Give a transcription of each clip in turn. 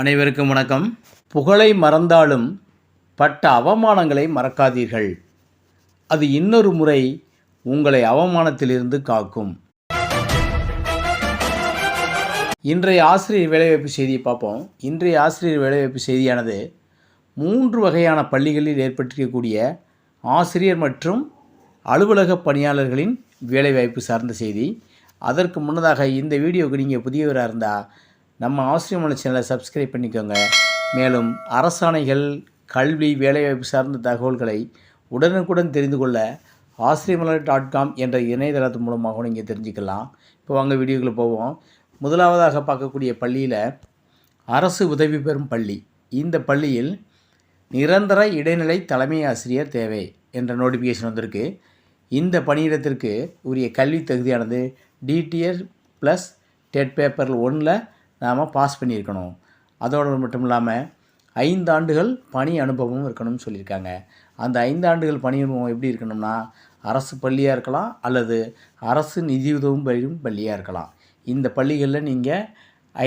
அனைவருக்கும் வணக்கம். புகழை மறந்தாலும் பட்ட அவமானங்களை மறக்காதீர்கள். அது இன்னொரு முறை உங்களை அவமானத்திலிருந்து காக்கும். இன்றைய ஆசிரியர் வேலைவாய்ப்பு செய்தியை பார்ப்போம். இன்றைய ஆசிரியர் வேலைவாய்ப்பு செய்தியானது மூன்று வகையான பள்ளிகளில் ஏற்பட்டிருக்கக்கூடிய ஆசிரியர் மற்றும் அலுவலக பணியாளர்களின் வேலைவாய்ப்பு சார்ந்த செய்தி. அதற்கு முன்னதாக இந்த வீடியோவுக்கு நீங்கள் புதியவராக இருந்தால் நம்ம ஆசிரியர் சேனலை சப்ஸ்கிரைப் பண்ணிக்கோங்க. மேலும் அரசாணைகள் கல்வி வேலைவாய்ப்பு சார்ந்த தகவல்களை உடனுக்குடன் தெரிந்து கொள்ள ஆசிரியமலர் டாட் காம் என்ற இணையதளத்து மூலமாகவும் நீங்கள் தெரிஞ்சுக்கலாம். இப்போ வாங்க வீடியோக்குள்ளே போவோம். முதலாவதாக பார்க்கக்கூடிய பள்ளியில் அரசு உதவி பெறும் பள்ளி. இந்த பள்ளியில் நிரந்தர இடைநிலை தலைமை ஆசிரியர் தேவை என்ற நோட்டிஃபிகேஷன் வந்திருக்கு. இந்த பணியிடத்திற்கு உரிய கல்வி தகுதியானது டிடிஎஸ் ப்ளஸ் டெட் பேப்பர் ஒன்றில் நாம் பாஸ் பண்ணியிருக்கணும். அதோடு மட்டும் இல்லாமல் ஐந்து ஆண்டுகள் பணி அனுபவமும் இருக்கணும்னு சொல்லியிருக்காங்க. அந்த ஐந்து ஆண்டுகள் பணி அனுபவம் எப்படி இருக்கணும்னா அரசு பள்ளியாக இருக்கலாம் அல்லது அரசு நிதியுதவும் பெறும் பள்ளியாக இருக்கலாம். இந்த பள்ளிகளில் நீங்கள்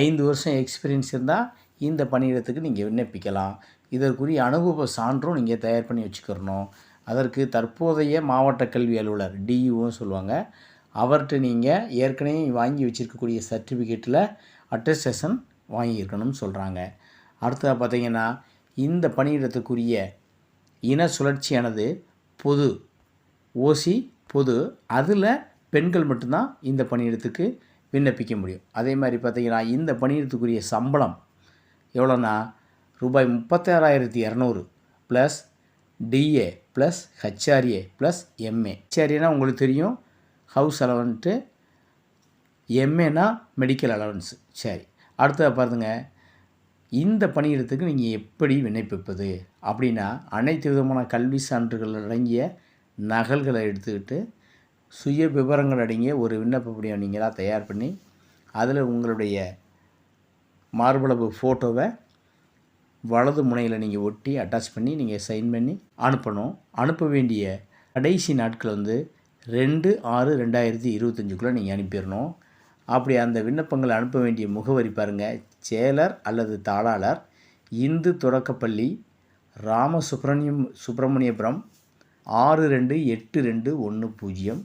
ஐந்து வருஷம் எக்ஸ்பீரியன்ஸ் இருந்தால் இந்த பணியிடத்துக்கு நீங்கள் விண்ணப்பிக்கலாம். இதற்குரிய அனுபவ சான்றும் நீங்கள் தயார் பண்ணி வச்சுக்கிறணும். அதற்கு தற்போதைய மாவட்ட கல்வி அலுவலர் டியூன்னு சொல்லுவாங்க. அவர்கிட்ட நீங்கள் ஏற்கனவே வாங்கி வச்சுருக்கக்கூடிய சர்டிஃபிகேட்டில் அட்டஸ்டேஷன் வாங்கியிருக்கணும்னு சொல்கிறாங்க அடுத்ததாக பார்த்தீங்கன்னா இந்த பணியிடத்துக்குரிய இன சுழற்சியானது பொது ஓசி பொது அதில் பெண்கள் மட்டும்தான் இந்த பணியிடத்துக்கு விண்ணப்பிக்க முடியும். அதே மாதிரி பார்த்தீங்கன்னா இந்த பணியிடத்துக்குரிய சம்பளம் எவ்வளோன்னா ரூபாய் முப்பத்தாறாயிரத்தி இரநூறு plus DA plus HRA plus MA ஹெச்ஆர்ஏனா உங்களுக்கு தெரியும் ஹவுஸ் அலவன்ட்டு எம்ஏனா மெடிக்கல் அலவன்ஸு சரி அடுத்தது பாருங்க. இந்த பணியிடத்துக்கு நீங்கள் எப்படி விண்ணப்பிப்பது? அப்படின்னா அனைத்து விதமான கல்வி சான்றுகள் அடங்கிய நகல்களை எடுத்துக்கிட்டு சுய விவரங்கள் அடங்கிய ஒரு விண்ணப்பப்படியை நீங்களாக தயார் பண்ணி அதில் உங்களுடைய மார்பளவு ஃபோட்டோவை வலது முனையில் நீங்கள் ஒட்டி அட்டாச் பண்ணி நீங்கள் சைன் பண்ணி அனுப்பணும். அனுப்ப வேண்டிய கடைசி நாட்கள் வந்து ரெண்டு ஆறு ரெண்டாயிரத்தி இருபத்தஞ்சுக்குள்ளே நீங்கள் அனுப்பிடணும். அப்படி அந்த விண்ணப்பங்களை அனுப்ப வேண்டிய முகவரி பாருங்கள் சேலர் அல்லது தாளாளர் இந்து தொடக்கப்பள்ளி ராமசுப்ரமணியம் சுப்பிரமணியபுரம் ஆறு ரெண்டு எட்டு ரெண்டு ஒன்று பூஜ்ஜியம்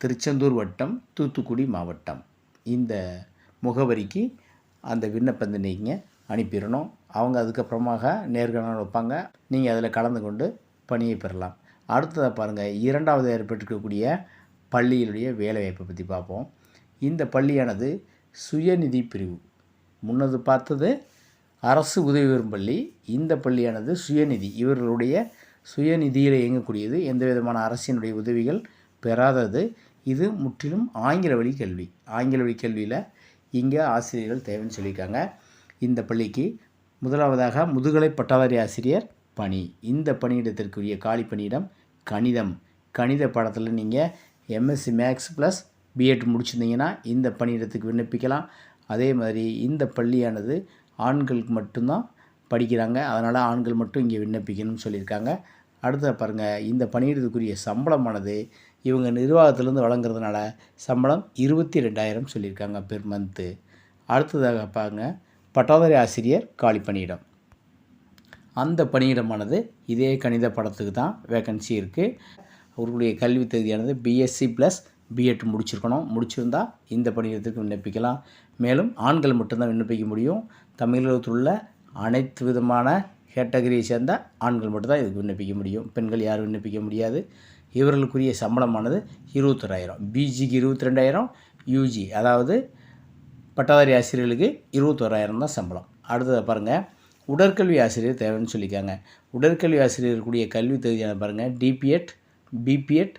திருச்செந்தூர் வட்டம் தூத்துக்குடி மாவட்டம். இந்த முகவரிக்கு அந்த விண்ணப்பத்தை நீங்கள் அனுப்பிடணும். அவங்க அதுக்கப்புறமாக நேர்காணல் வைப்பாங்க. நீங்கள் அதில் கலந்து கொண்டு பணியை பெறலாம். அடுத்ததாக பாருங்கள் இரண்டாவது ஏற்பட்டிருக்கக்கூடிய பள்ளியினுடைய வேலைவாய்ப்பை பற்றி பார்ப்போம். இந்த பள்ளியானது சுயநிதி பிரிவு. முன்னது பார்த்தது அரசு உதவி பெறும் பள்ளி இந்த பள்ளியானது சுயநிதி. இவர்களுடைய சுயநிதியில் இயங்கக்கூடியது எந்த விதமான அரசினுடைய உதவிகள் பெறாதது. இது முற்றிலும் ஆங்கில வழி கல்வி. ஆங்கில வழி கல்வியில் இங்கே ஆசிரியர்கள் தேவைன்னு சொல்லியிருக்காங்க. இந்த பள்ளிக்கு முதலாவதாக முதுகலை பட்டதாரி ஆசிரியர் பணி. இந்த பணியிடத்திற்குரிய காலி பணியிடம் கணிதம். கணித பாடத்தில் நீங்கள் எம்எஸ்சி மேக்ஸ் ப்ளஸ் பிஎட் முடிச்சிருந்தீங்கன்னா இந்த பணியிடத்துக்கு விண்ணப்பிக்கலாம். அதே மாதிரி இந்த பள்ளியானது ஆண்களுக்கு மட்டும்தான் படிக்கிறாங்க. அதனால் ஆண்கள் மட்டும் இங்கே விண்ணப்பிக்கணும்னு சொல்லியிருக்காங்க. அடுத்த பாருங்கள் இந்த பணியிடத்துக்குரிய சம்பளமானது இவங்க நிர்வாகத்திலேருந்து வழங்குறதுனால சம்பளம் இருபத்தி ரெண்டாயிரம் சொல்லியிருக்காங்க பெர் மந்த்து அடுத்ததாக பாருங்க பட்டாதாரி ஆசிரியர் காலி பணியிடம். அந்த பணியிடமானது இதே கணித படத்துக்கு தான் வேக்கன்சி இருக்குது அவர்களுடைய கல்வி தகுதியானது பிஎஸ்சி ப்ளஸ் பிஎட் முடிச்சிருக்கணும். முடிச்சிருந்தா இந்த பணியிடத்துக்கு விண்ணப்பிக்கலாம். மேலும் ஆண்கள் மட்டும்தான் விண்ணப்பிக்க முடியும். தமிழகத்தில் உள்ள அனைத்து விதமான கேட்டகரியை சேர்ந்த ஆண்கள் மட்டும்தான் இதுக்கு விண்ணப்பிக்க முடியும். பெண்கள் யாரும் விண்ணப்பிக்க முடியாது. இவர்களுக்குரிய சம்பளமானது இருபத்தொராயிரம். பிஜிக்கு இருபத்தி ரெண்டாயிரம் யூஜி அதாவது பட்டதாரி ஆசிரியர்களுக்கு இருபத்தோராயிரம் தான் சம்பளம். அடுத்ததை பாருங்கள் உடற்கல்வி ஆசிரியர் தேவைன்னு சொல்லியிருக்காங்க. உடற்கல்வி ஆசிரியருக்குரிய கல்வி தகுதியான பாருங்கள் டிபிஎட் பிபிஎட்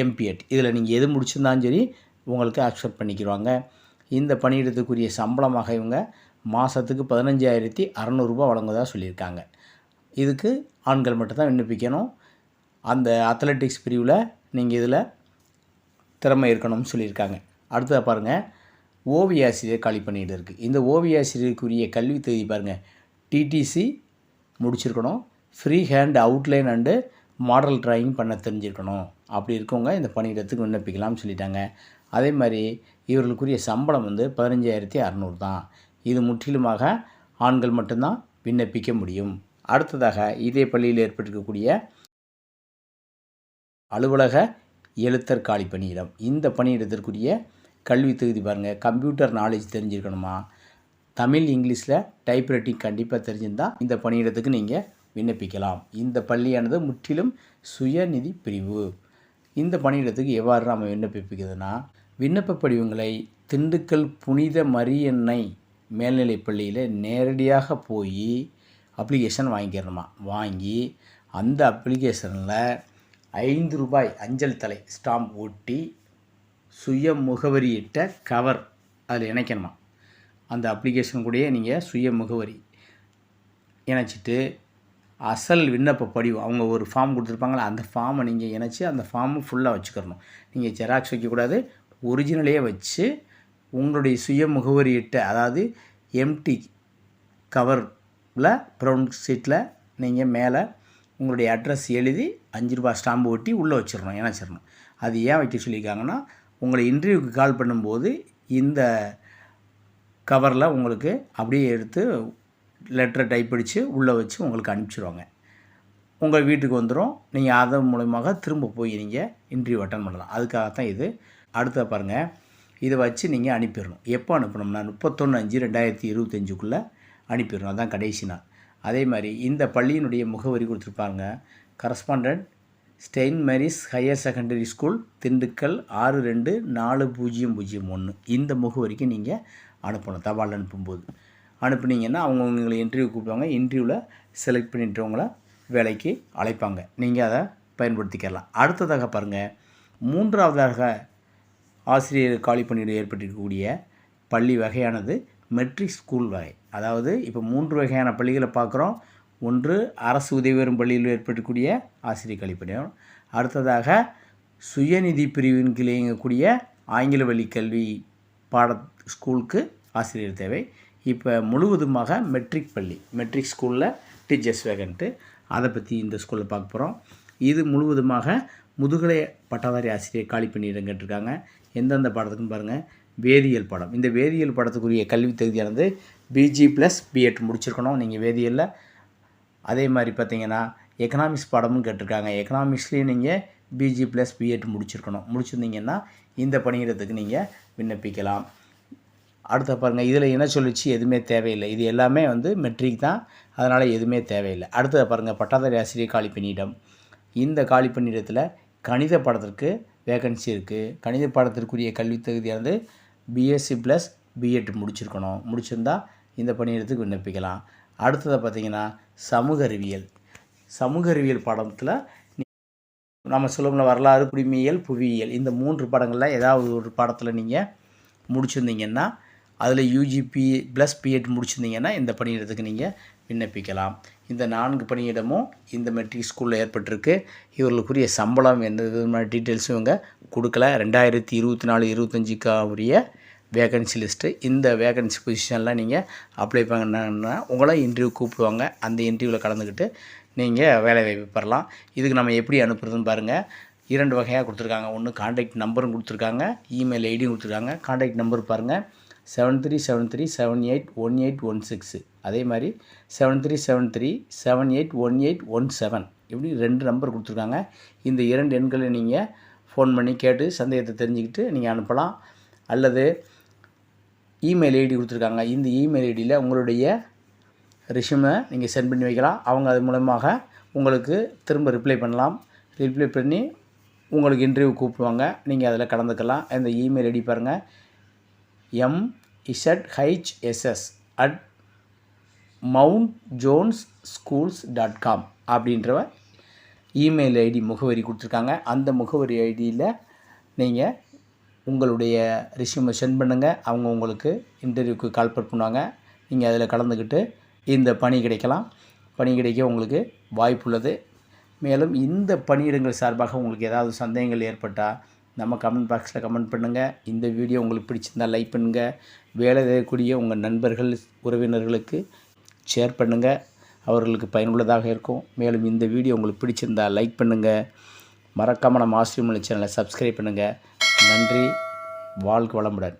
எம்பிஎட் இதில் நீங்கள் எது முடிச்சிருந்தாலும் சரி உங்களுக்கு அக்செப்ட் பண்ணிக்கிடுவாங்க. இந்த பணியிடத்துக்குரிய சம்பளமாக இவங்க மாதத்துக்கு பதினஞ்சாயிரத்தி அறநூறுபா வழங்குவதாக சொல்லியிருக்காங்க. இதுக்கு ஆண்கள் மட்டும்தான் விண்ணப்பிக்கணும். அந்த அத்லெட்டிக்ஸ் பிரிவில் நீங்கள் இதில் திறமை இருக்கணும்னு சொல்லியிருக்காங்க. அடுத்ததாக பாருங்கள் ஓவிய ஆசிரியர் காலி பண்ணிகிட்டு இருக்குது இந்த ஓவிய ஆசிரியருக்குரிய கல்வி தேதி பாருங்கள் டிடிசி முடிச்சிருக்கணும். Free hand outline and model drawing பண்ண தெரிஞ்சிருக்கணும். அப்படி இருக்கவங்க இந்த பணியிடத்துக்கு விண்ணப்பிக்கலாம்னு சொல்லிட்டாங்க. அதே மாதிரி இவர்களுக்குரிய சம்பளம் வந்து பதினஞ்சாயிரத்தி அறநூறு தான். இது முற்றிலுமாக ஆண்கள் மட்டும்தான் விண்ணப்பிக்க முடியும். அடுத்ததாக இதே பள்ளியில் ஏற்பட்டிருக்கக்கூடிய அலுவலக எழுத்தர் காலி பணியிடம். இந்த பணியிடத்திற்குரிய கல்வி தகுதி பாருங்கள் கம்ப்யூட்டர் நாலேஜ் தெரிஞ்சிருக்கணுமா? தமிழ் இங்கிலீஷில் டைப்ரைட்டிங் கண்டிப்பாக தெரிஞ்சிருந்தால் இந்த பணியிடத்துக்கு நீங்கள் விண்ணப்பிக்கலாம். இந்த பள்ளியானது முற்றிலும் சுயநிதி பிரிவு. இந்த பணியிடத்துக்கு எவ்வாறு நாம் விண்ணப்பிக்கிறதுனா விண்ணப்ப படிவங்களை திண்டுக்கல் புனித மரியன்னை மேல்நிலைப் பள்ளியில் நேரடியாக போய் அப்ளிகேஷன் வாங்கிக்கிறணுமா? வாங்கி அந்த அப்ளிகேஷனில் ஐந்து ரூபாய் அஞ்சல் தலை ஸ்டாம்ப் ஒட்டி சுய முகவரியிட்ட கவர் அதில் இணைக்கணுமா? அந்த அப்ளிகேஷன் கூடயே நீங்கள் சுய முகவரி இணைச்சிட்டு அசல் விண்ணப்ப படிவம் அவங்க ஒரு ஃபார்ம் கொடுத்துருப்பாங்களா அந்த ஃபார்மை நீங்கள் இணைச்சி அந்த ஃபார்மை ஃபுல்லாக வச்சுக்கிறணும். நீங்கள் ஜெராக்ஸ் வைக்கக்கூடாது. ஒரிஜினலே வச்சு உங்களுடைய சுய முகவரியிட்ட அதாவது எம்டி கவரில் ப்ரௌன் சீட்டில் நீங்கள் மேலே உங்களுடைய அட்ரஸ் எழுதி அஞ்சு ரூபா ஸ்டாம்பு ஒட்டி உள்ளே வச்சிடணும் இணைச்சிடணும் அது ஏன் வைக்க சொல்லியிருக்காங்கன்னா உங்களை இன்டர்வியூக்கு கால் பண்ணும்போது இந்த கவரில் உங்களுக்கு அப்படியே எடுத்து லெட்டரை டைப் அடித்து உள்ளே வச்சு உங்களுக்கு அனுப்பிச்சிடுவாங்க உங்கள் வீட்டுக்கு வந்துடும் நீங்கள் அதன் மூலமாக திரும்ப போய் நீங்கள் இன்டர்வியூ அட்டன் பண்ணலாம். அதுக்காக தான் இது. அடுத்த பாருங்கள் இதை வச்சு நீங்கள் அனுப்பிடணும். எப்போ அனுப்பணும்னா முப்பத்தொன்று அஞ்சு ரெண்டாயிரத்தி இருபத்தஞ்சுக்குள்ளே அனுப்பிடணும். அதான் கடைசி நாள். அதே மாதிரி இந்த பள்ளியினுடைய முகவரி கொடுத்துருப்பாங்க correspondent stain Mary's higher secondary school Dindigul ஆறு ரெண்டு நாலு பூஜ்ஜியம் பூஜ்ஜியம் ஒன்று இந்த முகவரிக்கு நீங்கள் அனுப்பணும். தபால் அனுப்பும்போது. அனுப்புனீங்கன்னா அவங்க உங்களை இன்டர்வியூ கூப்பிடுவாங்க. இன்டர்வியூவில் செலக்ட் பண்ணிட்டவங்கள வேலைக்கு அழைப்பாங்க. நீங்கள் அதை பயன்படுத்திக்கலாம். அடுத்ததாக பாருங்கள் மூன்றாவதாக ஆசிரியர் காலி பணியிடம் ஏற்பட்டிருக்கக்கூடிய பள்ளி வகையானது மெட்ரிக் ஸ்கூல் வகை. அதாவது இப்போ மூன்று வகையான பள்ளிகளை பார்க்குறோம். ஒன்று அரசு உதவி பெறும் பள்ளியில் ஏற்படக்கூடிய ஆசிரியர் கல்விப்பணியம் அடுத்ததாக சுயநிதி பிரிவின் கீழ் இயங்கக்கூடிய ஆங்கில வழி கல்வி பாட ஸ்கூலுக்கு ஆசிரியர் தேவை. இப்போ முழுவதுமாக மெட்ரிக் பள்ளி மெட்ரிக் ஸ்கூலில் டீச்சர்ஸ் வேகன்ட்டு அதை பற்றி இந்த ஸ்கூலில் பார்க்க போகிறோம் இது முழுவதுமாக முதுகலை பட்டதாரி ஆசிரியர் காலி பணியிடம் கேட்டிருக்காங்க. எந்தெந்த பாடத்துக்குன்னு பாருங்கள் வேதியியல் பாடம். இந்த வேதியியல் பாடத்துக்குரிய கல்வி தகுதியானது பிஜி ப்ளஸ் பிஎட் முடிச்சிருக்கணும். நீங்கள் வேதியியலில். அதே மாதிரி பார்த்தீங்கன்னா எக்கனாமிக்ஸ் பாடமும் கேட்டிருக்காங்க. எக்கனாமிக்ஸ்லேயும் நீங்கள் பிஜி ப்ளஸ் பிஎட் முடிச்சிருக்கணும். முடிச்சிருந்தீங்கன்னா இந்த பணியிடத்துக்கு நீங்கள் விண்ணப்பிக்கலாம். அடுத்த பாருங்கள் இதில் என்ன சொல்லிச்சு? எதுவுமே தேவையில்லை. இது எல்லாமே வந்து மெட்ரிக் தான். அதனால் எதுவுமே தேவையில்லை. அடுத்தது பாருங்கள் பட்டாதாரி ஆசிரியர் காலி பணியிடம். இந்த காலி பணியிடத்தில் கணித பாடத்திற்கு வேகன்சி இருக்குது கணித பாடத்திற்குரிய கல்வி தகுதியானது பிஎஸ்சி ப்ளஸ் பிஎட் முடிச்சிருக்கணும். முடிச்சிருந்தா இந்த பணியிடத்துக்கு விண்ணப்பிக்கலாம். அடுத்ததை பார்த்தீங்கன்னா சமூக அறிவியல். சமூக அறிவியல் பாடத்தில் நம்ம சொல்லணும்ல வரலாறு குடிமையியல் புவியியல். இந்த மூன்று பாடங்களில் ஏதாவது ஒரு பாடத்தில் நீங்கள் முடிச்சிருந்தீங்கன்னா அதில் யூஜிபி ப்ளஸ் பிஎட் முடிச்சிருந்தீங்கன்னா இந்த பணியிடத்துக்கு நீங்கள் விண்ணப்பிக்கலாம். இந்த நான்கு பணியிடமும் இந்த மெட்ரிக் ஸ்கூலில் ஏற்பட்டிருக்கு. இவர்களுக்குரிய சம்பளம் எந்த விதமான டீட்டெயில்ஸும் இவங்க கொடுக்கல. ரெண்டாயிரத்தி இருபத்தி நாலு இருபத்தஞ்சிக்கா உரிய வேகன்சி லிஸ்ட்டு இந்த வேகன்சி பொசிஷன்லாம் நீங்கள் அப்ளை பண்ணனா உங்களை இன்டர்வியூ கூப்பிடுவாங்க. அந்த இன்டர்வியூவில் கலந்துக்கிட்டு நீங்கள் வேலை வாய்ப்பு பெறலாம். இதுக்கு நம்ம எப்படி அனுப்புறதுன்னு பாருங்கள் இரண்டு வகையாக கொடுத்துருக்காங்க. ஒன்று கான்டாக்ட் நம்பரும் கொடுத்துருக்காங்க. இமெயில் ஐடியும் கொடுத்துருக்காங்க. கான்டாக்ட் நம்பர் பாருங்கள் seven three seven three seven eight one eight one six அதே மாதிரி seven three seven three seven eight one eight one seven இப்படி ரெண்டு நம்பர் கொடுத்துருக்காங்க. இந்த இரண்டு எண்களை நீங்கள் ஃபோன் பண்ணி கேட்டு சந்தேகத்தை தெரிஞ்சுக்கிட்டு நீங்கள் அனுப்பலாம். அல்லது இமெயில் ஐடி கொடுத்துருக்காங்க. இந்த இமெயில் ஐடியில் உங்களுடைய ரிஷ்யூமை நீங்கள் சென்ட் பண்ணி வைக்கலாம். அவங்க அது மூலமாக உங்களுக்கு திரும்ப ரிப்ளை பண்ணலாம். ரிப்ளை பண்ணி உங்களுக்கு இன்டர்வியூ கூப்பிடுவாங்க. நீங்கள் அதில் கலந்துக்கலாம். இந்த இமெயில் ஐடி பாருங்கள் M at Mount Jones schools dot com அப்படின்றவ email ID முகவரி கொடுத்துருக்காங்க. அந்த முகவரி ஐடியில் நீங்கள் உங்களுடைய ரெஷ்யூமை சென்ட் பண்ணுங்கள் அவங்க உங்களுக்கு இன்டர்வியூக்கு கால் பண்ணுவாங்க. நீங்கள் அதில் கலந்துக்கிட்டு இந்த பணி கிடைக்கலாம். பணி கிடைக்க உங்களுக்கு வாய்ப்புள்ளது. மேலும் இந்த பணியிடங்கள் சார்பாக உங்களுக்கு ஏதாவது சந்தேகங்கள் ஏற்பட்டால் நம்ம கமெண்ட் பாக்ஸில் கமெண்ட் பண்ணுங்கள் இந்த வீடியோ உங்களுக்கு பிடிச்சிருந்தால் லைக் பண்ணுங்கள் வேலை செய்யக்கூடிய உங்கள் நண்பர்கள் உறவினர்களுக்கு ஷேர் பண்ணுங்கள் அவர்களுக்கு பயனுள்ளதாக இருக்கும். மேலும் இந்த வீடியோ உங்களுக்கு பிடிச்சிருந்தால் லைக் பண்ணுங்கள் மறக்காமல் நம்ம ஆஸ்ட்ரிமலை சேனலை சப்ஸ்கிரைப் பண்ணுங்கள் நன்றி. வாழ்க வளமுடன்.